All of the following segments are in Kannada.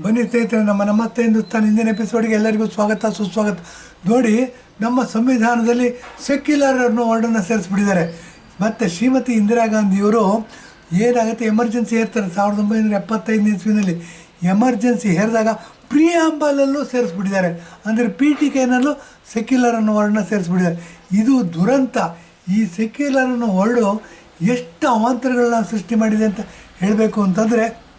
ಬನ್ನಿ ಸ್ನೇಹಿತರೆ, ನಮ್ಮ ನಮಸ್ತೆ ಹಿಂದೂಸ್ತಾನ್ ಇಂದಿನ ಎಪಿಸೋಡ್ಗೆ ಎಲ್ಲರಿಗೂ ಸ್ವಾಗತ, ಸುಸ್ವಾಗತ. ನೋಡಿ, ನಮ್ಮ ಸಂವಿಧಾನದಲ್ಲಿ ಸೆಕ್ಯುಲರ್ ಅನ್ನೋ ವರ್ಡನ್ನು ಸೇರಿಸ್ಬಿಟ್ಟಿದ್ದಾರೆ. ಮತ್ತು ಶ್ರೀಮತಿ ಇಂದಿರಾ ಗಾಂಧಿಯವರು ಏನಾಗುತ್ತೆ ಎಮರ್ಜೆನ್ಸಿ ಹೇರ್ತಾರೆ ಸಾವಿರದ ಒಂಬೈನೂರ ಎಪ್ಪತ್ತೈದನೇ ಇಸ್ವಿನಲ್ಲಿ. ಎಮರ್ಜೆನ್ಸಿ ಹೇರಿದಾಗ ಪ್ರಿಯಾಂಬಲಲ್ಲೂ ಸೇರಿಸ್ಬಿಟ್ಟಿದ್ದಾರೆ. ಅಂದರೆ ಪಿ ಟಿ ಕೆನಲ್ಲೂ ಸೆಕ್ಯುಲರ್ ಅನ್ನೋ ವರ್ಡನ್ನ ಸೇರಿಸ್ಬಿಟ್ಟಿದ್ದಾರೆ. ಇದು ದುರಂತ. ಈ ಸೆಕ್ಯುಲರ್ ಅನ್ನೋ ವರ್ಡು ಎಷ್ಟು ಅವಾಂತರಗಳನ್ನ ಸೃಷ್ಟಿ ಮಾಡಿದೆ ಅಂತ ಹೇಳಬೇಕು ಅಂತಂದರೆ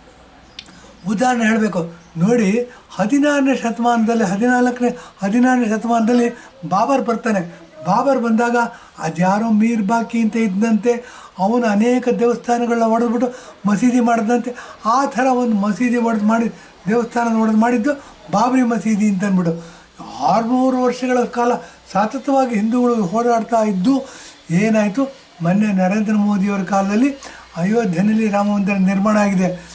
ಉದಾಹರಣೆ ಹೇಳಬೇಕು. ನೋಡಿ, ಹದಿನಾರನೇ ಶತಮಾನದಲ್ಲಿ, ಹದಿನಾಲ್ಕನೇ, ಹದಿನಾರನೇ ಶತಮಾನದಲ್ಲಿ ಬಾಬರ್ ಬರ್ತಾನೆ. ಬಾಬರ್ ಬಂದಾಗ ಅದ್ಯಾರೋ ಮೀರ್ ಬಾಕಿ ಅಂತ ಇದ್ದಂತೆ, ಅವನು ಅನೇಕ ದೇವಸ್ಥಾನಗಳನ್ನ ಹೊಡೆದ್ಬಿಟ್ಟು ಮಸೀದಿ ಮಾಡಿದಂತೆ, ಆ ಥರ ಒಂದು ಮಸೀದಿ ಹೊಡೆದು ಮಾಡಿ ದೇವಸ್ಥಾನ ಒಡೆದು ಮಾಡಿದ್ದು ಬಾಬರಿ ಮಸೀದಿ ಅಂತ ಅಂದ್ಬಿಟ್ಟು. ಆರುನೂರು ವರ್ಷಗಳ ಕಾಲ ಸತತವಾಗಿ ಹಿಂದೂಗಳು ಹೋರಾಡ್ತಾ ಇದ್ದು ಏನಾಯಿತು? ಮೊನ್ನೆ ನರೇಂದ್ರ ಮೋದಿಯವರ ಕಾಲದಲ್ಲಿ ಅಯೋಧ್ಯೆಯಲ್ಲಿ ರಾಮ ಮಂದಿರ ನಿರ್ಮಾಣ ಆಗಿದೆ.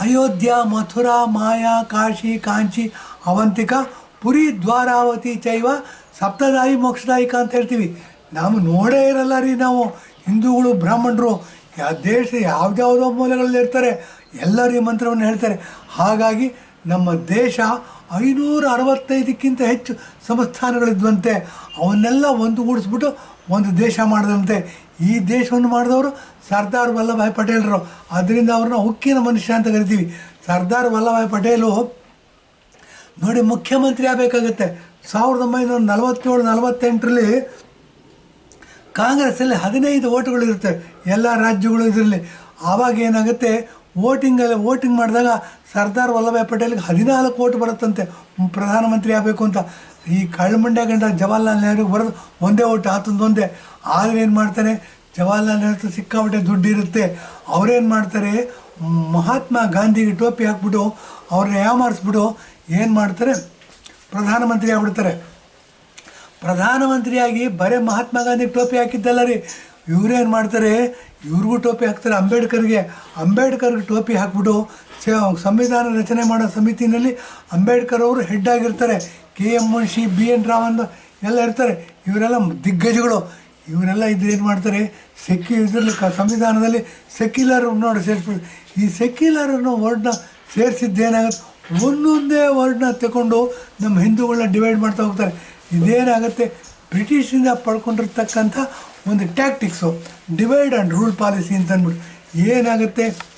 ಅಯೋಧ್ಯ, ಮಥುರಾ, ಮಾಯಾ, ಕಾಶಿ, ಕಾಂಚಿ, ಅವಂತಿಕ, ಪುರಿ, ದ್ವಾರಾವತಿ ಚೈವ ಸಪ್ತದಾಯಿ ಮೋಕ್ಷದಾಯಿಕ ಅಂತ ಹೇಳ್ತೀವಿ. ನಾವು ನೋಡೇ ಇರಲ್ಲ ರೀ ನಾವು. ಹಿಂದೂಗಳು, ಬ್ರಾಹ್ಮಣರು ಯಾವ ದೇಶ ಯಾವುದ್ಯಾವುದೋ ಮೂಲಗಳಲ್ಲಿ ಇರ್ತಾರೆ. ಎಲ್ಲರೂ ಈ ಮಂತ್ರವನ್ನು ಹೇಳ್ತಾರೆ. ಹಾಗಾಗಿ ನಮ್ಮ ದೇಶ ಐನೂರ ಅರವತ್ತೈದಕ್ಕಿಂತ ಹೆಚ್ಚು ಸಂಸ್ಥಾನಗಳಿದ್ವಂತೆ ಅವನ್ನೆಲ್ಲ ಒಂದುಗೂಡಿಸ್ಬಿಟ್ಟು ಒಂದು ದೇಶ ಮಾಡಿದಂತೆ. ಈ ದೇಶವನ್ನು ಮಾಡಿದವರು ಸರ್ದಾರ್ ವಲ್ಲಭಾಯ್ ಪಟೇಲರು. ಅದರಿಂದ ಅವ್ರನ್ನ ಉಕ್ಕಿನ ಮನುಷ್ಯ ಅಂತ ಕರಿತೀವಿ. ಸರ್ದಾರ್ ವಲ್ಲಭಾಯ್ ಪಟೇಲು ನೋಡಿ ಮುಖ್ಯಮಂತ್ರಿ ಆಗಬೇಕಾಗತ್ತೆ. ಸಾವಿರದ ಒಂಬೈನೂರ ನಲವತ್ತೇಳು, ನಲವತ್ತೆಂಟರಲ್ಲಿ ಕಾಂಗ್ರೆಸ್ಸಲ್ಲಿ ಹದಿನೈದು ಓಟುಗಳು ಇರುತ್ತೆ. ಎಲ್ಲ ರಾಜ್ಯಗಳು ಇದರಲ್ಲಿ. ಆವಾಗ ಏನಾಗುತ್ತೆ? ವೋಟಿಂಗಲ್ಲಿ, ವೋಟಿಂಗ್ ಮಾಡಿದಾಗ ಸರ್ದಾರ್ ವಲ್ಲಭಾಯ್ ಪಟೇಲ್ಗೆ ಹದಿನಾಲ್ಕು ಕೋಟಿ ಬರುತ್ತಂತೆ. ಪ್ರಧಾನಮಂತ್ರಿ ಆಗಬೇಕು ಅಂತ. ಈ ಕಳ್ಳಮಂಡ್ಯ ಗಂಡ ಜವಾಹರ್ಲಾಲ್ ನೆಹರು ಬರೋದು ಒಂದೇ ಓಟ್ ಆತಂದೊಂದೇ ಆದರೆ ಏನು ಮಾಡ್ತಾರೆ? ಜವಾಹರ್ಲಾಲ್ ನೆಹರು ಸಿಕ್ಕಾಪಟ್ಟೆ ದುಡ್ಡು ಇರುತ್ತೆ. ಅವರೇನು ಮಾಡ್ತಾರೆ? ಮಹಾತ್ಮ ಗಾಂಧಿಗೆ ಟೋಪಿ ಹಾಕ್ಬಿಟ್ಟು ಅವ್ರನ್ನ ಯಾಮಾರಿಸ್ಬಿಟ್ಟು ಏನು ಮಾಡ್ತಾರೆ? ಪ್ರಧಾನಮಂತ್ರಿ ಆಗ್ಬಿಡ್ತಾರೆ. ಪ್ರಧಾನಮಂತ್ರಿಯಾಗಿ ಬರೀ ಮಹಾತ್ಮ ಗಾಂಧಿಗೆ ಟೋಪಿ ಹಾಕಿದ್ದಲ್ಲ ರೀ. ಇವರೇನು ಮಾಡ್ತಾರೆ? ಇವ್ರಿಗೂ ಟೋಪಿ ಹಾಕ್ತಾರೆ ಅಂಬೇಡ್ಕರ್ಗೆ. ಅಂಬೇಡ್ಕರ್ಗೆ ಟೋಪಿ ಹಾಕ್ಬಿಟ್ಟು ಸಂವಿಧಾನ ರಚನೆ ಮಾಡೋ ಸಮಿತಿನಲ್ಲಿ ಅಂಬೇಡ್ಕರ್ ಅವರು ಹೆಡ್ ಆಗಿರ್ತಾರೆ. K M Munshi B N Raman ಎಲ್ಲ ಇರ್ತಾರೆ. ಇವರೆಲ್ಲ ದಿಗ್ಗಜಗಳು. ಇವರೆಲ್ಲ ಇದ್ರೆ ಮಾಡ್ತಾರೆ? ಸೆಕ್ಯು ಇದರಲ್ಲಿ ಕ ಸಂವಿಧಾನದಲ್ಲಿ ಸೆಕ್ಯುಲರ್ ನೋಡಿ ಸೇರಿಸ್ಬಿಟ್ಟು ಈ ಸೆಕ್ಯುಲರ್ ಅನ್ನೋ ವರ್ಡ್ನ ಸೇರಿಸಿದ್ದೇನಾಗುತ್ತೆ ಒಂದೊಂದೇ ವರ್ಡ್ನ ತಗೊಂಡು ನಮ್ಮ ಹಿಂದೂಗಳನ್ನ ಡಿವೈಡ್ ಮಾಡ್ತಾ ಹೋಗ್ತಾರೆ. ಇದೇನಾಗುತ್ತೆ? ಬ್ರಿಟಿಷಿಂದ ಪಡ್ಕೊಂಡಿರ್ತಕ್ಕಂಥ ಒಂದು tactics. Divide and rule policy ಅಂತ ಅಂದ್ಬಿಟ್ಟು ಏನಾಗುತ್ತೆ?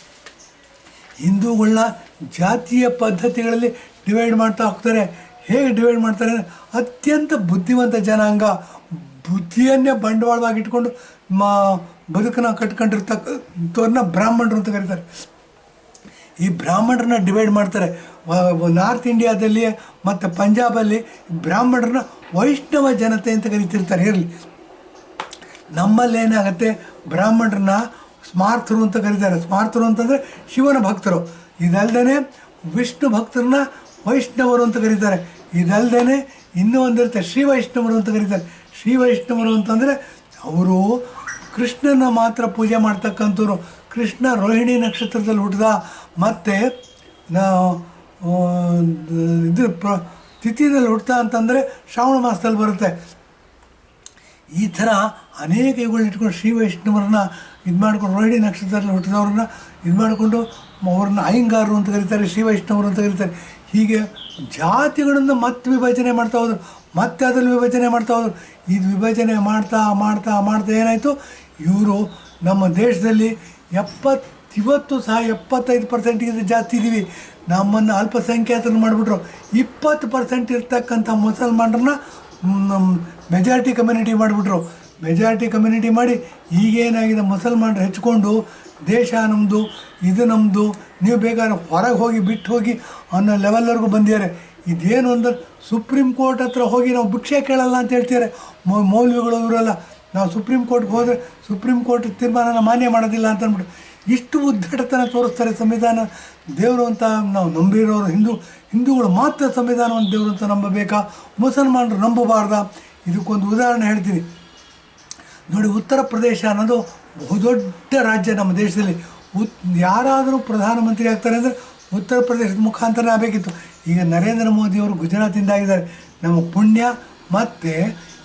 ಹಿಂದೂಗಳನ್ನ ಜಾತಿಯ ಪದ್ಧತಿಗಳಲ್ಲಿ ಡಿವೈಡ್ ಮಾಡ್ತಾ ಹೋಗ್ತಾರೆ. ಹೇಗೆ ಡಿವೈಡ್ ಮಾಡ್ತಾರೆ? ಅತ್ಯಂತ ಬುದ್ಧಿವಂತ ಜನಾಂಗ, ಬುದ್ಧಿಯನ್ನೇ ಬಂಡವಾಳವಾಗಿ ಇಟ್ಕೊಂಡು ಮಾ ಬದುಕನ್ನ ಕಟ್ಕೊಂಡಿರ್ತಕ್ಕಂಥವ್ರನ್ನ ಬ್ರಾಹ್ಮಣರು ಅಂತ ಕರೀತಾರೆ. ಈ ಬ್ರಾಹ್ಮಣರನ್ನ ಡಿವೈಡ್ ಮಾಡ್ತಾರೆ. ನಾರ್ತ್ ಇಂಡಿಯಾದಲ್ಲಿ ಮತ್ತು ಪಂಜಾಬಲ್ಲಿ ಬ್ರಾಹ್ಮಣರನ್ನ ವೈಷ್ಣವ ಜನತೆ ಅಂತ ಕರಿತಿರ್ತಾರೆ. ಇರಲಿ. ನಮ್ಮಲ್ಲಿ ಏನಾಗುತ್ತೆ ಬ್ರಾಹ್ಮಣರನ್ನ ಸ್ಮಾರ್ತರು ಅಂತ ಕರೀತಾರೆ. ಸ್ಮಾರ್ಥರು ಅಂತಂದರೆ ಶಿವನ ಭಕ್ತರು. ಇದಲ್ಲದೇ ವಿಷ್ಣು ಭಕ್ತರನ್ನ ವೈಷ್ಣವರು ಅಂತ ಕರೀತಾರೆ. ಇದಲ್ಲದೆ ಇನ್ನೂ ಒಂದಿರುತ್ತೆ ಶ್ರೀ ವೈಷ್ಣವರು ಅಂತ ಕರೀತಾರೆ. ಶ್ರೀ ವೈಷ್ಣವರು ಅಂತಂದರೆ ಅವರು ಕೃಷ್ಣನ ಮಾತ್ರ ಪೂಜೆ ಮಾಡ್ತಕ್ಕಂಥವ್ರು. ಕೃಷ್ಣ ರೋಹಿಣಿ ನಕ್ಷತ್ರದಲ್ಲಿ ಹುಟ್ಟಿದ ಮತ್ತು ಇದು ಪ್ರ, ತಿಥಿನಲ್ಲಿ ಹುಟ್ಟಿದ ಅಂತಂದರೆ ಶ್ರಾವಣ ಮಾಸದಲ್ಲಿ ಬರುತ್ತೆ. ಈ ಥರ ಅನೇಕ ಇಟ್ಕೊಂಡು ಶ್ರೀ ವೈಷ್ಣವರನ್ನ ಇದು ಮಾಡ್ಕೊಂಡು ರೋಹಿಣಿ ನಕ್ಷತ್ರದಲ್ಲಿ ಹುಟ್ಟಿದವ್ರನ್ನ ಇದು ಮಾಡಿಕೊಂಡು ಅವ್ರನ್ನ ಅಯ್ಯಂಗಾರರು ಅಂತ ಕರೀತಾರೆ, ಶ್ರೀ ವೈಷ್ಣವರು ಅಂತ ಕರೀತಾರೆ. ಹೀಗೆ ಜಾತಿಗಳನ್ನು ಮತ್ತೆ ವಿಭಜನೆ ಮಾಡ್ತಾ ಹೋದ್ರು, ಮತ್ತೆ ಅದನ್ನು ವಿಭಜನೆ ಮಾಡ್ತಾ ಹೋದರು. ಇದು ವಿಭಜನೆ ಮಾಡ್ತಾ ಮಾಡ್ತಾ ಮಾಡ್ತಾ ಏನಾಯಿತು? ಇವರು ನಮ್ಮ ದೇಶದಲ್ಲಿ ಎಪ್ಪತ್ತು ಇವತ್ತು ಸಹ ಎಪ್ಪತ್ತೈದು ಪರ್ಸೆಂಟ್ಗಿಂತ ಜಾಸ್ತಿ ಇದ್ದೀವಿ ನಮ್ಮನ್ನು ಅಲ್ಪಸಂಖ್ಯಾತರನ್ನು ಮಾಡಿಬಿಟ್ರು. ಇಪ್ಪತ್ತು ಪರ್ಸೆಂಟ್ ಇರ್ತಕ್ಕಂಥ ಮುಸಲ್ಮಾನರನ್ನ ಮೆಜಾರಿಟಿ ಕಮ್ಯುನಿಟಿ ಮಾಡಿಬಿಟ್ರು. ಮೆಜಾರಿಟಿ ಕಮ್ಯುನಿಟಿ ಮಾಡಿ ಈಗೇನಾಗಿದೆ ಮುಸಲ್ಮಾನರು ಹೆಚ್ಕೊಂಡು ದೇಶ ನಮ್ಮದು ಇದು ನಮ್ಮದು ನೀವು ಬೇಕಾದ್ರೆ ಹೊರಗೆ ಹೋಗಿ ಬಿಟ್ಟು ಹೋಗಿ ಅನ್ನೋ ಲೆವೆಲ್ವರೆಗೂ ಬಂದಿದ್ದಾರೆ. ಇದೇನು ಅಂದ್ರೆ ಸುಪ್ರೀಂ ಕೋರ್ಟ್ ಹತ್ರ ಹೋಗಿ ನಾವು ಭಿಕ್ಷೆ ಕೇಳಲ್ಲ ಅಂತ ಹೇಳ್ತಿದ್ದಾರೆ. ಮೌ, ಮೌಲ್ವಿಗಳು ಇವರೆಲ್ಲ. ನಾವು ಸುಪ್ರೀಂ ಕೋರ್ಟ್ಗೆ ಹೋದರೆ ಸುಪ್ರೀಂ ಕೋರ್ಟ್ ತೀರ್ಮಾನನ ಮಾನ್ಯ ಮಾಡೋದಿಲ್ಲ ಅಂತ ಅಂದ್ಬಿಟ್ಟು ಇಷ್ಟು ಉದ್ದಟತನ ತೋರಿಸ್ತಾರೆ ಸಂವಿಧಾನ. ದೇವರು ಅಂತ ನಾವು ನಂಬಿರೋರು ಹಿಂದೂ. ಹಿಂದೂಗಳು ಮಾತ್ರ ಸಂವಿಧಾನವನ್ನು ದೇವರು ಅಂತ ನಂಬಬೇಕಾ? ಮುಸಲ್ಮಾನರು ನಂಬಬಾರ್ದ? ಇದಕ್ಕೊಂದು ಉದಾಹರಣೆ ಹೇಳ್ತೀನಿ. ನೋಡಿ, ಉತ್ತರ ಪ್ರದೇಶ ಅನ್ನೋದು ಬಹುದೊಡ್ಡ ರಾಜ್ಯ ನಮ್ಮ ದೇಶದಲ್ಲಿ. ಉತ್, ಯಾರಾದರೂ ಪ್ರಧಾನಮಂತ್ರಿ ಆಗ್ತಾರೆ ಅಂದರೆ ಉತ್ತರ ಪ್ರದೇಶದ ಮುಖಾಂತರ ಆಗಬೇಕಿತ್ತು. ಈಗ ನರೇಂದ್ರ ಮೋದಿಯವರು ಗುಜರಾತಿಂದ ಆಗಿದ್ದಾರೆ. ನಮ್ಮ ಪುಣ್ಯ ಮತ್ತು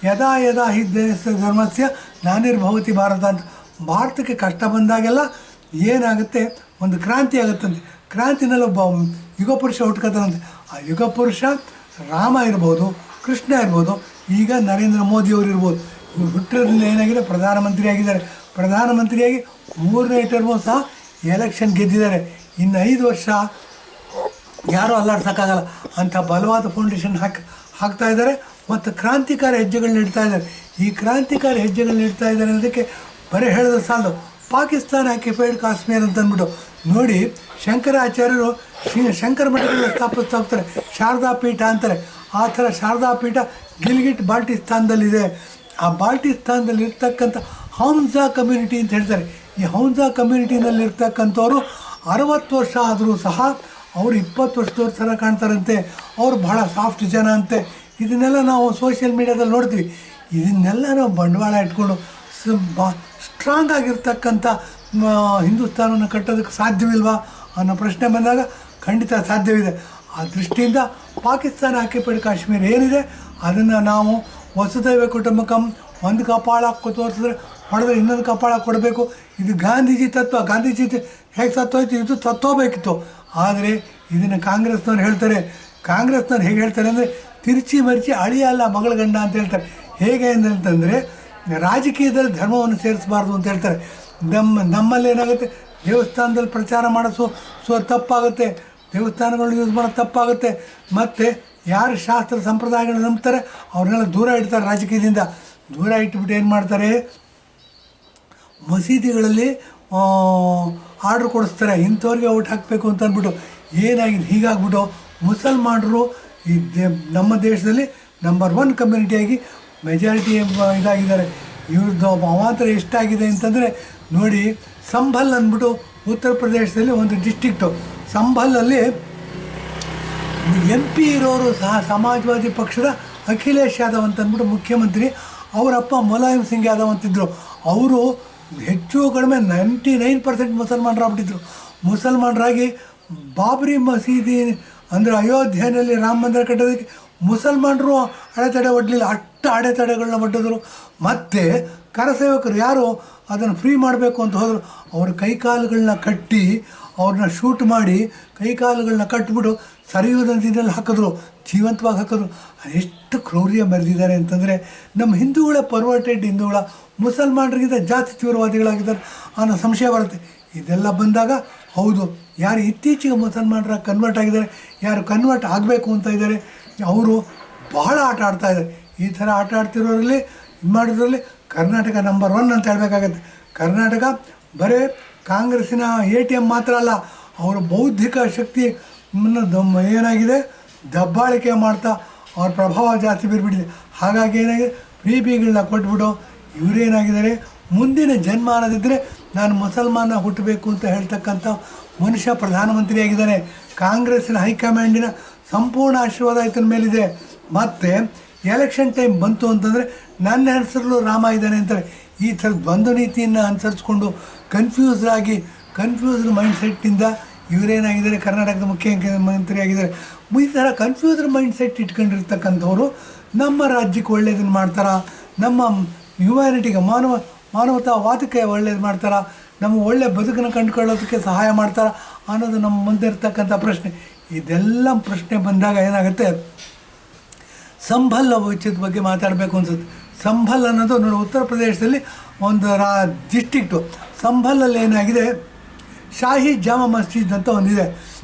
ಯದಾ ಯದಾ ಹಿ ದೇಶ ಧರ್ಮಸ್ಯ ನಾನಿರ್ಭವತಿ ಭಾರತ ಅಂತ. ಭಾರತಕ್ಕೆ ಕಷ್ಟ ಬಂದಾಗೆಲ್ಲ ಏನಾಗುತ್ತೆ? ಒಂದು ಕ್ರಾಂತಿ ಆಗುತ್ತಂತೆ. ಕ್ರಾಂತಿನಲ್ಲಿ ಒಬ್ಬ ಯುಗ ಪುರುಷ ಹುಟ್ಕೋತಾನಂತೆ ಆ ಯುಗಪುರುಷ ರಾಮ ಇರ್ಬೋದು, ಕೃಷ್ಣ ಇರ್ಬೋದು, ಈಗ ನರೇಂದ್ರ ಮೋದಿಯವರು ಇರ್ಬೋದು. ಇವ್ರು ಹುಟ್ಟಿರೋದ್ರಿಂದ ಏನಾಗಿದೆ? ಪ್ರಧಾನಮಂತ್ರಿ ಆಗಿದ್ದಾರೆ ಪ್ರಧಾನಮಂತ್ರಿಯಾಗಿ ಮೂರನೇ ಟರ್ಮು ಸಹ ಎಲೆಕ್ಷನ್ ಗೆದ್ದಿದ್ದಾರೆ. ಇನ್ನು ಐದು ವರ್ಷ ಯಾರೂ ಅಲ್ಲಾಡ್ಸೋಕ್ಕಾಗಲ್ಲ. ಅಂಥ ಬಲವಾದ ಫೌಂಡೇಶನ್ ಹಾಕಿ, ಹಾಕ್ತಾ ಇದ್ದಾರೆ. ಮತ್ತು ಕ್ರಾಂತಿಕಾರಿ ಹೆಜ್ಜೆಗಳನ್ನ ಇಡ್ತಾ ಇದ್ದಾರೆ. ಈ ಕ್ರಾಂತಿಕಾರಿ ಹೆಜ್ಜೆಗಳನ್ನ ಇಡ್ತಾ ಇದ್ದಾರೆ ಅನ್ನೋದಕ್ಕೆ ಬರೀ ಹೇಳಿದ್ರೆ ಸಾಲದು. ಪಾಕಿಸ್ತಾನ ಆಕ್ಯುಪೈಡ್ ಕಾಶ್ಮೀರ್ ಅಂತ ಅಂದ್ಬಿಟ್ಟು ನೋಡಿ ಶಂಕರಾಚಾರ್ಯರು ಶ್ರೀ ಶಂಕರ ಮಠಗಳನ್ನ ಸ್ಥಾಪಿಸ್ತಾ ಹೋಗ್ತಾರೆ. ಶಾರದಾ ಪೀಠ ಅಂತಾರೆ. ಆ ಥರ ಶಾರದಾ ಪೀಠ ಗಿಲ್ಗಿಟ್ ಬಾಲ್ಟಿಸ್ತಾನದಲ್ಲಿದೆ ಆ ಬಾಲ್ಟಿಸ್ತಾನದಲ್ಲಿ ಇರ್ತಕ್ಕಂಥ ಹೌನ್ಸಾ ಕಮ್ಯುನಿಟಿ ಅಂತ ಹೇಳ್ತಾರೆ. ಈ ಹೌನ್ಸಾ ಕಮ್ಯುನಿಟಿನಲ್ಲಿ ಇರ್ತಕ್ಕಂಥವ್ರು ಅರವತ್ತು ವರ್ಷ ಆದರೂ ಸಹ ಅವರು ಇಪ್ಪತ್ತು ವರ್ಷದವ್ರ ಥರ ಕಾಣ್ತಾರಂತೆ. ಅವ್ರು ಬಹಳ ಸಾಫ್ಟ್ ಜನ ಅಂತೆ. ಇದನ್ನೆಲ್ಲ ನಾವು ಸೋಷಿಯಲ್ ಮೀಡ್ಯಾದಲ್ಲಿ ನೋಡ್ತೀವಿ. ಇದನ್ನೆಲ್ಲ ನಾವು ಬಂಡವಾಳ ಇಟ್ಕೊಂಡು ಸ್ಟ್ರಾಂಗ್ ಆಗಿರ್ತಕ್ಕಂಥ ಹಿಂದೂಸ್ತಾನವನ್ನು ಕಟ್ಟೋದಕ್ಕೆ ಸಾಧ್ಯವಿಲ್ವಾ ಅನ್ನೋ ಪ್ರಶ್ನೆ ಬಂದಾಗ ಖಂಡಿತ ಸಾಧ್ಯವಿದೆ. ಆ ದೃಷ್ಟಿಯಿಂದ ಪಾಕಿಸ್ತಾನ ಆಕ್ಯುಪೈಡ್ ಕಾಶ್ಮೀರ ಏನಿದೆ, ಅದನ್ನು ನಾವು ವಸುದೈವ ಕುಟುಂಬಕಂ ಒಂದು ಕಪಾಳ ತೋರಿಸಿದ್ರೆ ಹೊಡೆದ್ರೆ ಇನ್ನೊಂದು ಕಪಾಳ ಕೊಡಬೇಕು. ಇದು ಗಾಂಧೀಜಿ ತತ್ವ, ಗಾಂಧೀಜಿ ಹೇಗೆ ಸತ್ತೋಯ್ತು ಇದು ಸತ್ತೋಬೇಕಿತ್ತು ಆದರೆ ಇದನ್ನು ಕಾಂಗ್ರೆಸ್ನವ್ರು ಹೇಳ್ತಾರೆ. ಕಾಂಗ್ರೆಸ್ನವ್ರು ಹೇಗೆ ಹೇಳ್ತಾರೆ ಅಂದರೆ, ತಿರುಚಿ ಮರಿಚಿ ಅಳಿಯಲ್ಲ ಮಗಳ ಗಂಡ ಅಂತ ಹೇಳ್ತಾರೆ. ಹೇಗೆ ಅಂತಂದರೆ ರಾಜಕೀಯದಲ್ಲಿ ಧರ್ಮವನ್ನು ಸೇರಿಸಬಾರ್ದು ಅಂತ ಹೇಳ್ತಾರೆ. ನಮ್ಮ, ನಮ್ಮಲ್ಲಿ ಏನಾಗುತ್ತೆ? ದೇವಸ್ಥಾನದಲ್ಲಿ ಪ್ರಚಾರ ಮಾಡೋದು ಸೊ ತಪ್ಪಾಗುತ್ತೆ. ದೇವಸ್ಥಾನಗಳು ಯೂಸ್ ಮಾಡೋದು ತಪ್ಪಾಗುತ್ತೆ. ಮತ್ತು ಯಾರು ಶಾಸ್ತ್ರ ಸಂಪ್ರದಾಯಗಳನ್ನ ನಂಬ್ತಾರೆ? ಅವ್ರನ್ನೆಲ್ಲ ದೂರ ಇಡ್ತಾರೆ ರಾಜಕೀಯದಿಂದ. ದೂರ ಇಟ್ಬಿಟ್ಟು ಏನು ಮಾಡ್ತಾರೆ? ಮಸೀದಿಗಳಲ್ಲಿ ಆರ್ಡ್ರ್ ಕೊಡಿಸ್ತಾರೆ. ಇಂಥವ್ರಿಗೆ ಔಟ್ ಹಾಕಬೇಕು ಅಂತ ಅಂದ್ಬಿಟ್ಟು ಏನಾಗಿದೆ? ಹೀಗಾಗ್ಬಿಟ್ಟು ಮುಸಲ್ಮಾನರು ಈ ದೇ, ನಮ್ಮ ದೇಶದಲ್ಲಿ ನಂಬರ್ ಒನ್ ಕಮ್ಯುನಿಟಿಯಾಗಿ ಮೆಜಾರಿಟಿ ಇದಾಗಿದ್ದಾರೆ. ಇವ್ರದ್ದು ಮಾತ್ರ ಎಷ್ಟಾಗಿದೆ ಅಂತಂದರೆ, ನೋಡಿ, ಸಂಭಲ್ ಅಂದ್ಬಿಟ್ಟು ಉತ್ತರ ಪ್ರದೇಶದಲ್ಲಿ ಒಂದು ಡಿಸ್ಟಿಕ್ಟು ಸಂಭಲಲ್ಲಿ ಎಂ ಪಿ ಇರೋರು ಸಹ ಸಮಾಜವಾದಿ ಪಕ್ಷದ ಅಖಿಲೇಶ್ ಯಾದವ್ ಅಂತ ಅಂದ್ಬಿಟ್ಟು ಮುಖ್ಯಮಂತ್ರಿ, ಅವರಪ್ಪ ಮುಲಾಯಂ ಸಿಂಗ್ ಯಾದವ್ ಅಂತಿದ್ದರು ಅವರು ಹೆಚ್ಚು ಕಡಿಮೆ ನೈಂಟಿ ನೈನ್ ಪರ್ಸೆಂಟ್ ಮುಸಲ್ಮಾನರಾಗ್ಬಿಟ್ಟಿದ್ರು ಮುಸಲ್ಮಾನರಾಗಿ ಬಾಬ್ರಿ ಮಸೀದಿ ಅಂದರೆ ಅಯೋಧ್ಯೆಯಲ್ಲಿ ರಾಮ ಮಂದಿರ ಕಟ್ಟೋದಕ್ಕೆ ಮುಸಲ್ಮಾನರು ಅಡೆತಡೆ ಒಡ್ಲಿಲ್ಲ, ಅಟ್ಟ ಅಡೆತಡೆಗಳನ್ನ ಒಡ್ಡಿದ್ರು ಮತ್ತು ಕರಸೇವಕರು ಯಾರು? ಅದನ್ನು ಫ್ರೀ ಮಾಡಬೇಕು ಅಂತ ಹೋದರು. ಅವ್ರ ಕೈಕಾಲುಗಳನ್ನ ಕಟ್ಟಿ, ಅವ್ರನ್ನ ಶೂಟ್ ಮಾಡಿ ಕೈಕಾಲುಗಳನ್ನ ಕಟ್ಬಿಟ್ಟು ಸರಿಯುವ ನದಿನಲ್ಲಿ ಹಾಕಿದ್ರು, ಜೀವಂತವಾಗಿ ಹಾಕಿದ್ರು. ಎಷ್ಟು ಕ್ರೌರ್ಯ ಮೆರೆದಿದ್ದಾರೆ ಅಂತಂದರೆ, ನಮ್ಮ ಹಿಂದೂಗಳ ಪರ್ವರ್ಟೆಡ್ ಹಿಂದೂಗಳ ಮುಸಲ್ಮಾನರಿಗಿಂತ ಜಾಸ್ತಿ ತೀವ್ರವಾದಿಗಳಾಗಿದ್ದಾರೆ ಅನ್ನೋ ಸಂಶಯ ಬರುತ್ತೆ. ಇದೆಲ್ಲ ಬಂದಾಗ, ಹೌದು, ಯಾರು ಇತ್ತೀಚೆಗೆ ಮುಸಲ್ಮಾನರ ಕನ್ವರ್ಟ್ ಆಗಿದ್ದಾರೆ, ಯಾರು ಕನ್ವರ್ಟ್ ಆಗಬೇಕು ಅಂತ ಇದ್ದಾರೆ ಅವರು ಬಹಳ ಆಟ ಆಡ್ತಾ ಇದ್ದಾರೆ. ಈ ಥರ ಆಟ ಆಡ್ತಿರೋರಲ್ಲಿ, ಇದು ಮಾಡಿದ್ರಲ್ಲಿ ಕರ್ನಾಟಕ ನಂಬರ್ ಒನ್ ಅಂತ ಹೇಳಬೇಕಾಗತ್ತೆ. ಕರ್ನಾಟಕ ಬರೀ ಕಾಂಗ್ರೆಸ್ಸಿನ ಎ ಟಿ ಎಂ ಮಾತ್ರ ಅಲ್ಲ, ಅವರ ಬೌದ್ಧಿಕ ಶಕ್ತಿ ಏನಾಗಿದೆ? ದಬ್ಬಾಳಿಕೆ ಮಾಡ್ತಾ ಅವ್ರ ಪ್ರಭಾವ ಜಾಸ್ತಿ ಬೀರ್ಬಿಟ್ಟಿದೆ. ಹಾಗಾಗಿ ಏನಾಗಿದೆ? ಪ್ರಿ ಬಿಗಳನ್ನ ಕೊಟ್ಬಿಟ್ಟು ಇವರೇನಾಗಿದ್ದಾರೆ ಮುಂದಿನ ಜನ್ಮ ಅನ್ನೋದಿದ್ದರೆ ನಾನು ಮುಸಲ್ಮಾನ ಹುಟ್ಟಬೇಕು ಅಂತ ಹೇಳ್ತಕ್ಕಂಥ ಮನುಷ್ಯ ಪ್ರಧಾನಮಂತ್ರಿಯಾಗಿದ್ದಾನೆ ಕಾಂಗ್ರೆಸ್ಸಿನ ಹೈಕಮಾಂಡಿನ ಸಂಪೂರ್ಣ ಆಶೀರ್ವಾದ ಆಯ್ತನ ಮೇಲಿದೆ. ಮತ್ತು ಎಲೆಕ್ಷನ್ ಟೈಮ್ ಬಂತು ಅಂತಂದರೆ ನನ್ನ ಹೆಸರಲ್ಲೂ ರಾಮ ಇದ್ದಾನೆ ಅಂತಾರೆ. ಈ ಥರ ದ್ವಂದ್ವ ನೀತಿಯನ್ನು ಅನುಸರಿಸ್ಕೊಂಡು ಕನ್ಫ್ಯೂಸ್ಡ್ ಆಗಿ ಕನ್ಫ್ಯೂಸ್ಡ್ ಮೈಂಡ್ ಸೆಟ್ಟಿಂದ ಇವರೇನಾಗಿದ್ದಾರೆ, ಕರ್ನಾಟಕದ ಮುಖ್ಯಮಂತ್ರಿ ಆಗಿದ್ದಾರೆ. ಈ ಥರ ಕನ್ಫ್ಯೂಸ್ಡ್ ಮೈಂಡ್ ಸೆಟ್ ಇಟ್ಕೊಂಡಿರ್ತಕ್ಕಂಥವ್ರು ನಮ್ಮ ರಾಜ್ಯಕ್ಕೆ ಒಳ್ಳೇದನ್ನು ಮಾಡ್ತಾರಾ. ನಮ್ಮ ಹ್ಯುಮ್ಯಾನಿಟಿಗೆ ಮಾನವ, ಮಾನವತಾವಾದಕ್ಕೆ ಒಳ್ಳೇದು ಮಾಡ್ತಾರಾ. ನಮ್ಮ ಒಳ್ಳೆ ಬದುಕನ್ನು ಕಂಡುಕೊಳ್ಳೋದಕ್ಕೆ ಸಹಾಯ ಮಾಡ್ತಾರಾ ಅನ್ನೋದು ನಮ್ಮ ಮುಂದೆ ಇರ್ತಕ್ಕಂಥ ಪ್ರಶ್ನೆ. ಇದೆಲ್ಲ ಪ್ರಶ್ನೆ ಬಂದಾಗ ಏನಾಗುತ್ತೆ? ಸಂಭಲ್ ವಿಷಯದ ಬಗ್ಗೆ ಮಾತಾಡಬೇಕು ಅನ್ಸುತ್ತೆ. ಸಂಭಲ್ ಅನ್ನೋದು ನೋಡಿ ಉತ್ತರ ಪ್ರದೇಶದಲ್ಲಿ ಒಂದು ರಾ ಡಿಸ್ಟಿಕ್ಟು ಸಂಭಲಲ್ಲಿ ಏನಾಗಿದೆ? ಶಾಹಿ ಜಾಮ ಮಸ್ಜಿದ್ ಅಂತ ಒಂದಿದೆ.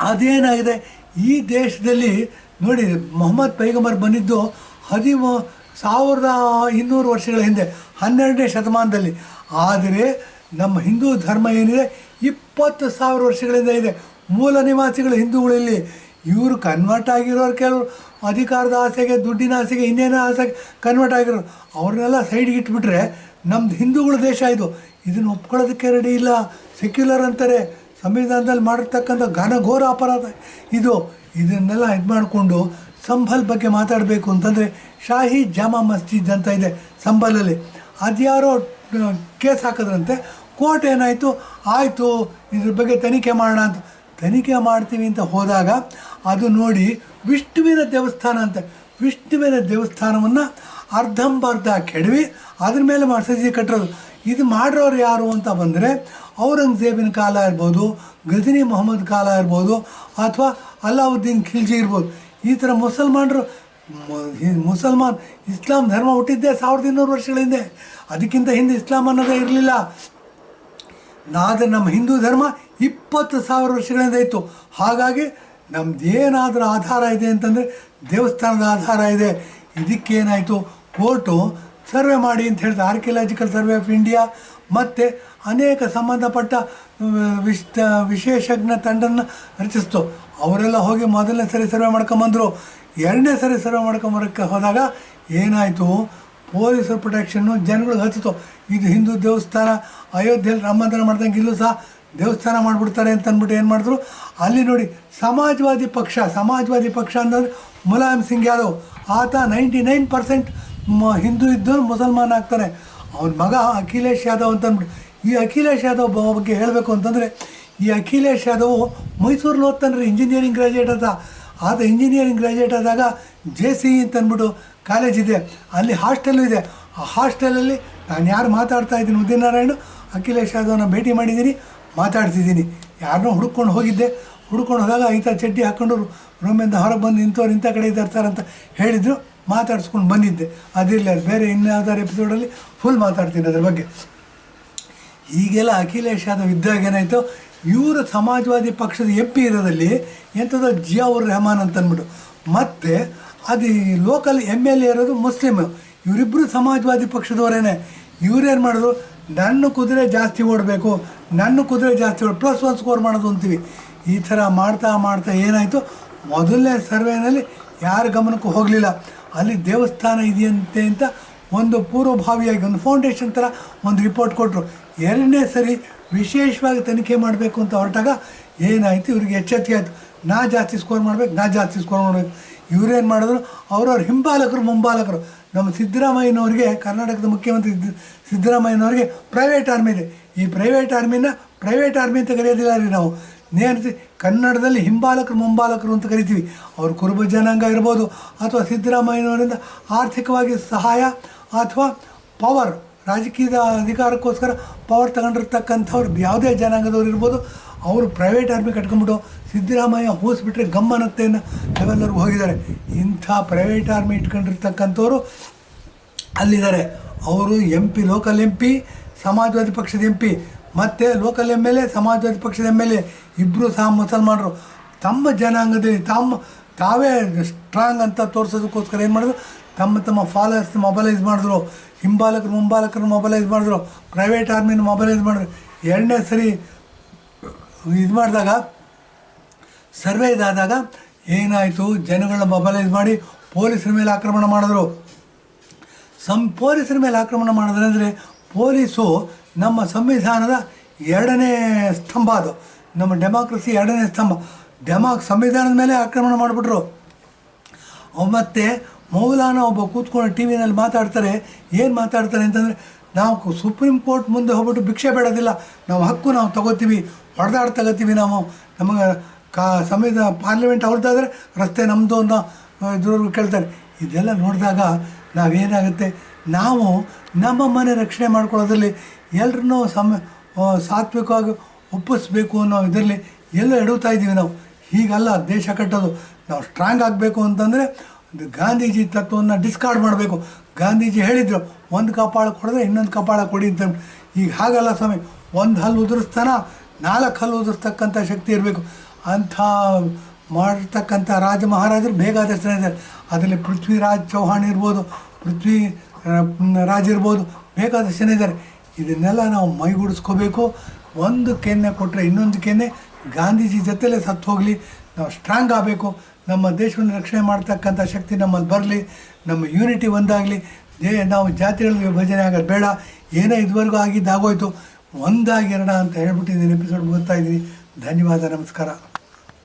ಅದೇನಾಗಿದೆ? ಈ ದೇಶದಲ್ಲಿ ನೋಡಿ, ಮೊಹಮ್ಮದ್ ಪೈಗಂಬರ್ ಬಂದಿದ್ದು ಹದಿಮೂ, ಸಾವಿರದ ಇನ್ನೂರು ವರ್ಷಗಳ ಹಿಂದೆ, ಹನ್ನೆರಡನೇ ಶತಮಾನದಲ್ಲಿ. ಆದರೆ ನಮ್ಮ ಹಿಂದೂ ಧರ್ಮ ಏನಿದೆ? ಇಪ್ಪತ್ತು ಸಾವಿರ ವರ್ಷಗಳಿಂದ ಇದೆ. ಮೂಲ ನಿವಾಸಿಗಳು ಹಿಂದೂಗಳು ಇಲ್ಲಿ ಇವರು ಕನ್ವರ್ಟ್ ಆಗಿರೋರು ಕೆಲವರು ಅಧಿಕಾರದ ಆಸೆಗೆ, ದುಡ್ಡಿನ ಆಸೆಗೆ, ಇನ್ನೇನೋ ಆಸೆಗೆ ಕನ್ವರ್ಟ್ ಆಗಿರೋರು, ಅವ್ರನ್ನೆಲ್ಲ ಸೈಡ್ಗೆ ಇಟ್ಬಿಟ್ರೆ ನಮ್ದು ಹಿಂದೂಗಳ ದೇಶ ಇದು. ಇದನ್ನು ಒಪ್ಕೊಳ್ಳೋದಕ್ಕೆ ರೆಡಿ ಇಲ್ಲ. ಸೆಕ್ಯುಲರ್ ಅಂತಾರೆ. ಸಂವಿಧಾನದಲ್ಲಿ ಮಾಡಿರ್ತಕ್ಕಂಥ ಘನಘೋರ ಅಪರಾಧ ಇದು. ಇದನ್ನೆಲ್ಲ ಇದು ಮಾಡಿಕೊಂಡು ಸಂಬಲ್ ಬಗ್ಗೆ ಮಾತಾಡಬೇಕು ಅಂತಂದರೆ ಶಾಹಿ ಜಾಮಾ ಮಸ್ಜಿದ್ ಅಂತ ಇದೆ ಸಂಭಲಲ್ಲಿ ಅದ್ಯಾರೋ ಕೇಸ್ ಹಾಕಿದ್ರಂತೆ. ಕೋರ್ಟ್ ಏನಾಯಿತು? ಆಯಿತು, ಇದ್ರ ಬಗ್ಗೆ ತನಿಖೆ ಮಾಡೋಣ ಅಂತ. ತನಿಖೆ ಮಾಡ್ತೀವಿ ಅಂತ ಹೋದಾಗ ಅದು ನೋಡಿ ವಿಷ್ಣುವಿನ ದೇವಸ್ಥಾನ ಅಂತ. ವಿಷ್ಣುವಿನ ದೇವಸ್ಥಾನವನ್ನು ಅರ್ಧಂಬರ್ಧ ಕೆಡವಿ, ಅದ್ರ ಮೇಲೆ ಮಸೀದಿ ಕಟ್ಟಿರೋದು. ಇದು ಮಾಡಿರೋರು ಯಾರು ಅಂತ ಬಂದರೆ ಔರಂಗಜೇಬಿನ ಕಾಲ ಇರ್ಬೋದು, ಗಜನಿ ಮೊಹಮ್ಮದ್ ಕಾಲ ಇರ್ಬೋದು, ಅಥವಾ ಅಲ್ಲಾವುದ್ದೀನ್ ಖಿಲ್ಜಿ ಇರ್ಬೋದು. ಈ ಥರ ಮುಸಲ್ಮಾನರು ಮುಸಲ್ಮಾನ್ ಇಸ್ಲಾಂ ಧರ್ಮ ಹುಟ್ಟಿದ್ದೇ ಸಾವಿರದ ಇನ್ನೂರು ವರ್ಷಗಳ ಹಿಂದೆ ಅದಕ್ಕಿಂತ ಹಿಂದೆ ಇಸ್ಲಾಂ ಅನ್ನೋದೇ ಇರಲಿಲ್ಲ. ಆದರೆ ನಮ್ಮ ಹಿಂದೂ ಧರ್ಮ ಇಪ್ಪತ್ತು ಸಾವಿರ ವರ್ಷಗಳಿಂದ ಇತ್ತು. ಹಾಗಾಗಿ ನಮ್ದು ಏನಾದರೂ ಆಧಾರ ಇದೆ ಅಂತಂದರೆ ದೇವಸ್ಥಾನದ ಆಧಾರ ಇದೆ. ಇದಕ್ಕೇನಾಯಿತು? ಕೋರ್ಟು ಸರ್ವೆ ಮಾಡಿ ಅಂತ ಹೇಳಿದ ಆರ್ಕಿಯಲಾಜಿಕಲ್ ಸರ್ವೆ ಆಫ್ ಇಂಡಿಯಾ ಮತ್ತು ಅನೇಕ ಸಂಬಂಧಪಟ್ಟ ವಿಶ್, ವಿಶೇಷಜ್ಞ ತಂಡನ್ನು ರಚಿಸ್ತು. ಅವರೆಲ್ಲ ಹೋಗಿ ಮೊದಲನೇ ಸರಿ ಸರ್ವೆ ಮಾಡ್ಕೊಂಬಂದರು. ಎರಡನೇ ಸರಿ ಸರ್ವೆ ಮಾಡ್ಕೊಂಬರಕ್ಕೆ ಹೋದಾಗ ಏನಾಯಿತು? ಪೊಲೀಸರ ಪ್ರೊಟೆಕ್ಷನ್ನು ಜನಗಳಿಗೆ ಹತ್ತಿತು ಇದು ಹಿಂದೂ ದೇವಸ್ಥಾನ, ಅಯೋಧ್ಯೆಯಲ್ಲಿ ರಾಮ ಮಂದಿರ ಮಾಡ್ದಂಗೆ ಇಲ್ಲೂ ಸಹ ದೇವಸ್ಥಾನ ಮಾಡಿಬಿಡ್ತಾರೆ ಅಂತ ಅಂದ್ಬಿಟ್ಟು ಏನು ಮಾಡಿದ್ರು? ಅಲ್ಲಿ ನೋಡಿ, ಸಮಾಜವಾದಿ ಪಕ್ಷ ಸಮಾಜವಾದಿ ಪಕ್ಷ ಅಂದರೆ ಮುಲಾಯಂ ಸಿಂಗ್ ಯಾದವ್. ಆತ ನೈಂಟಿ ನೈನ್ ಪರ್ಸೆಂಟ್ ಹಿಂದೂ ಇದ್ದು ಮುಸಲ್ಮಾನ್ ಆಗ್ತಾನೆ ಅವನ ಮಗ ಅಖಿಲೇಶ್ ಯಾದವ್ ಅಂತ ಅಂದ್ಬಿಟ್ಟು, ಈ ಅಖಿಲೇಶ್ ಯಾದವ್ ಬಗ್ಗೆ ಹೇಳಬೇಕು ಅಂತಂದರೆ, ಈ ಅಖಿಲೇಶ್ ಯಾದವ್ ಮೈಸೂರಲ್ಲಿ ಓದ್ತಾನೆ ಇಂಜಿನಿಯರಿಂಗ್ ಗ್ರ್ಯಾಜುಯೇಟ್ ಅಂತ. ಆತ ಇಂಜಿನಿಯರಿಂಗ್ ಗ್ರ್ಯಾಜುಯೇಟ್ ಆದಾಗ ಜೆ ಸಿ ಅಂತ ಅಂದ್ಬಿಟ್ಟು ಕಾಲೇಜ್ ಇದೆ, ಅಲ್ಲಿ ಹಾಸ್ಟೆಲ್ಲು ಇದೆ. ಆ ಹಾಸ್ಟೆಲಲ್ಲಿ ನಾನು ಯಾರು ಮಾತಾಡ್ತಾ ಇದ್ದೀನಿ? ಉದಯನಾರಾಯಣ, ಅಖಿಲೇಶ್ ಯಾದವ್ನ ಭೇಟಿ ಮಾಡಿದ್ದೀನಿ, ಮಾತಾಡ್ತಿದ್ದೀನಿ. ಯಾರನ್ನೋ ಹುಡ್ಕೊಂಡು ಹೋಗಿದ್ದೆ. ಹುಡ್ಕೊಂಡು ಹೋದಾಗ ಈತ ಚಡ್ಡಿ ಹಾಕ್ಕೊಂಡು ರೂಮಿಂದ ಹೊರಗೆ ಬಂದು ಇಂಥವ್ರು ಇಂಥ ಕಡೆ ಇದ್ದಾರೆ ಅಂತ ಹೇಳಿದರು. ಮಾತಾಡಿಸ್ಕೊಂಡು ಬಂದಿದ್ದೆ. ಅದಿರಲಿ, ಅದು ಬೇರೆ ಇನ್ಯಾವುದಾರು ಎಪಿಸೋಡಲ್ಲಿ ಫುಲ್ ಮಾತಾಡ್ತೀನಿ ಅದ್ರ ಬಗ್ಗೆ. ಈಗೆಲ್ಲ ಅಖಿಲೇಶ್ ಯಾದವ್ ಇದ್ದಾಗ ಏನಾಯಿತು? ಇವರು ಸಮಾಜವಾದಿ ಪಕ್ಷದ ಎಂ ಪಿ ಇರೋದಲ್ಲಿ ಎಂಥದ್ದು ಜಿಯಾವುರ್ ರೆಹಮಾನ್ ಅಂತನ್ಬಿಟ್ಟು. ಮತ್ತು ಅದು ಈ ಲೋಕಲ್ ಎಂ ಎಲ್ ಎ ಇರೋದು ಮುಸ್ಲಿಮ್ ಇವರಿಬ್ಬರು ಸಮಾಜವಾದಿ ಪಕ್ಷದವರೇನೆ. ಇವ್ರೇನು ಮಾಡೋದು? ನನ್ನ ಕುದುರೆ ಜಾಸ್ತಿ ಓಡಬೇಕು. ನನ್ನ ಕುದುರೆ ಜಾಸ್ತಿ ಓಡ್ ಪ್ಲಸ್ ಒನ್ ಸ್ಕೋರ್ ಮಾಡೋದು ಅಂತೀವಿ. ಈ ಥರ ಮಾಡ್ತಾ ಮಾಡ್ತಾ ಏನಾಯಿತು? ಮೊದಲನೇ ಸರ್ವೇನಲ್ಲಿ ಯಾರ ಗಮನಕ್ಕೂ ಹೋಗಲಿಲ್ಲ. ಅಲ್ಲಿ ದೇವಸ್ಥಾನ ಇದೆಯಂತೆ ಅಂತ ಒಂದು ಪೂರ್ವಭಾವಿಯಾಗಿ, ಒಂದು ಫೌಂಡೇಶನ್ ಥರ ಒಂದು ರಿಪೋರ್ಟ್ ಕೊಟ್ಟರು ಎರಡನೇ ಸರಿ ವಿಶೇಷವಾಗಿ ತನಿಖೆ ಮಾಡಬೇಕು ಅಂತ ಹೊರಟಾಗ ಏನಾಯಿತು? ಇವ್ರಿಗೆ ಎಚ್ಚರಿಕೆ ಆಯಿತು. ನಾ ಜಾಸ್ತಿ ಸ್ಕೋರ್ ಮಾಡಬೇಕು, ನಾ ಜಾಸ್ತಿ ಸ್ಕೋರ್ ಮಾಡಬೇಕು. ಇವರೇನು ಮಾಡಿದ್ರು? ಅವ್ರವ್ರ ಹಿಂಬಾಲಕರು, ಮುಂಬಾಲಕರು. ನಮ್ಮ ಸಿದ್ದರಾಮಯ್ಯನವ್ರಿಗೆ, ಕರ್ನಾಟಕದ ಮುಖ್ಯಮಂತ್ರಿ ಸಿದ್ದ- ಸಿದ್ದರಾಮಯ್ಯನವ್ರಿಗೆ ಪ್ರೈವೇಟ್ ಆರ್ಮಿ ಇದೆ. ಈ ಪ್ರೈವೇಟ್ ಆರ್ಮಿನ ಪ್ರೈವೇಟ್ ಆರ್ಮಿ ಅಂತ ಕರೆಯೋದಿಲ್ಲ ರೀ ನಾವು. ನೇರ್ತಿ ಕನ್ನಡದಲ್ಲಿ ಹಿಂಬಾಲಕರು, ಮುಂಬಾಲಕರು ಅಂತ ಕರಿತೀವಿ. ಅವರು ಕುರುಬ ಜನಾಂಗ ಇರ್ಬೋದು, ಅಥವಾ ಸಿದ್ದರಾಮಯ್ಯನವರಿಂದ ಆರ್ಥಿಕವಾಗಿ ಸಹಾಯ, ಅಥವಾ ಪವರ್ ರಾಜಕೀಯದ ಅಧಿಕಾರಕ್ಕೋಸ್ಕರ ಪವರ್ ತಗೊಂಡಿರ್ತಕ್ಕಂಥವ್ರು ಯಾವುದೇ ಜನಾಂಗದವ್ರು ಇರ್ಬೋದು, ಅವರು ಪ್ರೈವೇಟ್ ಆರ್ಮಿ ಕಟ್ಕೊಂಡ್ಬಿಟ್ಟು ಸಿದ್ದರಾಮಯ್ಯ ಹೋಸ್ಬಿಟ್ರೆ ಗಮ್ಮನತ್ತೆ ಲೆವೆಲ್ವರೆಗೂ ಹೋಗಿದ್ದಾರೆ. ಇಂಥ ಪ್ರೈವೇಟ್ ಆರ್ಮಿ ಇಟ್ಕೊಂಡಿರ್ತಕ್ಕಂಥವ್ರು ಅಲ್ಲಿದ್ದಾರೆ. ಅವರು M P local M P Samajwadi ಪಕ್ಷದ ಎಂ ಪಿ ಮತ್ತು local M L A Samajwadi ಪಕ್ಷದ ಎಂ ಎಲ್ ಎ ಇಬ್ಬರು ಸಹ ಮುಸಲ್ಮಾನರು. ತಮ್ಮ ಜನಾಂಗದಲ್ಲಿ ತಮ್ಮ, ತಾವೇ ಸ್ಟ್ರಾಂಗ್ ಅಂತ ತೋರಿಸೋದಕ್ಕೋಸ್ಕರ ಏನು ಮಾಡಿದ್ರು? ತಮ್ಮ ತಮ್ಮ ಫಾಲೋವರ್ಸ್ ಮೊಬಲೈಸ್ ಮಾಡಿದ್ರು. ಹಿಂಬಾಲಕರು ಮುಂಬಾಲಕರು ಮೊಬಲೈಸ್ ಮಾಡಿದ್ರು. ಪ್ರೈವೇಟ್ ಆರ್ಮಿನ ಮೊಬಲೈಸ್ ಮಾಡಿದ್ರು. ಎರಡನೇ ಸರಿ ಇದು ಮಾಡಿದಾಗ ಸರ್ವೆ ಇದಾದಾಗ ಏನಾಯಿತು? ಜನಗಳನ್ನ ಮೊಬಲೈಸ್ ಮಾಡಿ ಪೊಲೀಸರ ಮೇಲೆ ಆಕ್ರಮಣ ಮಾಡಿದ್ರು. ಸಂ, ಪೊಲೀಸರ ಮೇಲೆ ಆಕ್ರಮಣ ಮಾಡಿದ್ರೆ ಅಂದರೆ ಪೊಲೀಸು ನಮ್ಮ ಸಂವಿಧಾನದ ಎರಡನೇ ಸ್ತಂಭ ಅದು. ನಮ್ಮ ಡೆಮಾಕ್ರಸಿ ಎರಡನೇ ಸ್ತಂಭ. ಡೆಮಾ, ಸಂವಿಧಾನದ ಮೇಲೆ ಆಕ್ರಮಣ ಮಾಡಿಬಿಟ್ರು. ಮತ್ತು ಮೌಲಾನ ಒಬ್ಬ ಕೂತ್ಕೊಂಡು ಟಿ ವಿನಲ್ಲಿ ಮಾತಾಡ್ತಾರೆ. ಏನು ಮಾತಾಡ್ತಾರೆ ಅಂತಂದರೆ, ನಾವು ಸುಪ್ರೀಂ ಕೋರ್ಟ್ ಮುಂದೆ ಹೋಗ್ಬಿಟ್ಟು ಭಿಕ್ಷೆ ಬೇಡೋದಿಲ್ಲ. ನಾವು ಹಕ್ಕು ನಾವು ತಗೋತೀವಿ. ಹೊಡೆದಾಡ್ ತಗೋತೀವಿ ನಾವು. ನಮಗೆ ಕಾ ಸಮಯದ ಪಾರ್ಲಿಮೆಂಟ್ ಅವ್ರದ್ದಾದರೆ ರಸ್ತೆ ನಮ್ಮದು ಅನ್ನೋ ಇದ್ರವ್ರು ಕೇಳ್ತಾರೆ. ಇದೆಲ್ಲ ನೋಡಿದಾಗ ನಾವೇನಾಗುತ್ತೆ? ನಾವು ನಮ್ಮ ಮನೆ ರಕ್ಷಣೆ ಮಾಡ್ಕೊಳ್ಳೋದ್ರಲ್ಲಿ ಎಲ್ಲರನ್ನೂ ಸಮ ಸಾತ್ವಿಕವಾಗಿ ಒಪ್ಪಿಸ್ಬೇಕು ಅನ್ನೋ ಇದರಲ್ಲಿ ಎಲ್ಲ ಎಡುತ್ತಾ ಇದ್ದೀವಿ ನಾವು. ಹೀಗಲ್ಲ, ದೇಶ ಕಟ್ಟೋದು ನಾವು ಸ್ಟ್ರಾಂಗ್ ಆಗಬೇಕು ಅಂತಂದರೆ ಗಾಂಧೀಜಿ ತತ್ವವನ್ನು ಡಿಸ್ಕಾರ್ಡ್ ಮಾಡಬೇಕು. ಗಾಂಧೀಜಿ ಹೇಳಿದರು, ಒಂದು ಕಪಾಳ ಕೊಡಿದ್ರೆ ಇನ್ನೊಂದು ಕಪಾಳ ಕೊಡಿ ಅಂತ ಈಗ ಹಾಗಲ್ಲ ಸ್ವಾಮಿ. ಒಂದು ಹಲ್ಲು ಉದುರಿಸ್ತಾನ, ನಾಲ್ಕು ಹಲ್ಲು ಉದುರಿಸ್ತಕ್ಕಂಥ ಶಕ್ತಿ ಇರಬೇಕು. ಅಂಥ ಮಾಡಿರ್ತಕ್ಕಂಥ ರಾಜ ಮಹಾರಾಜರು ಬೇಗ ಆದರ್ಶನ ಇದ್ದಾರೆ ಅದರಲ್ಲಿ ಪೃಥ್ವಿರಾಜ್ ಚೌಹಾಣ್ ಇರ್ಬೋದು, ಪೃಥ್ವಿ ರಾಜ್ ಇರ್ಬೋದು ಬೇಕಾದಷ್ಟು ಜನ ಇದ್ದಾರೆ. ಇದನ್ನೆಲ್ಲ ನಾವು ಮೈಗೂಡಿಸ್ಕೋಬೇಕು. ಒಂದು ಕೆನ್ನೆ ಕೊಟ್ಟರೆ ಇನ್ನೊಂದು ಕೆನ್ನೆ. ಗಾಂಧೀಜಿ ಜೊತೆಲೇ ಸತ್ತು ಹೋಗಲಿ, ನಾವು ಸ್ಟ್ರಾಂಗ್ ಆಗಬೇಕು. ನಮ್ಮ ದೇಶವನ್ನು ರಕ್ಷಣೆ ಮಾಡ್ತಕ್ಕಂಥ ಶಕ್ತಿ ನಮ್ಮಲ್ಲಿ ಬರಲಿ, ನಮ್ಮ ಯೂನಿಟಿ ಒಂದಾಗಲಿ. ಏ ನಾವು ಜಾತಿಗಳ ವಿಭಜನೆ ಆಗೋದು ಬೇಡ. ಏನೇ ಇದುವರೆಗೂ ಆಗಿದ್ದಾಗೋಯ್ತು, ಒಂದಾಗಿ ಒಂದಾಗಿರೋಣ ಅಂತ ಹೇಳ್ಬಿಟ್ಟಿದ್ದೀನಿ ಎಪಿಸೋಡ್ ಮುಗಿಸ್ತಾ ಇದ್ದೀನಿ. 何も当たらぶ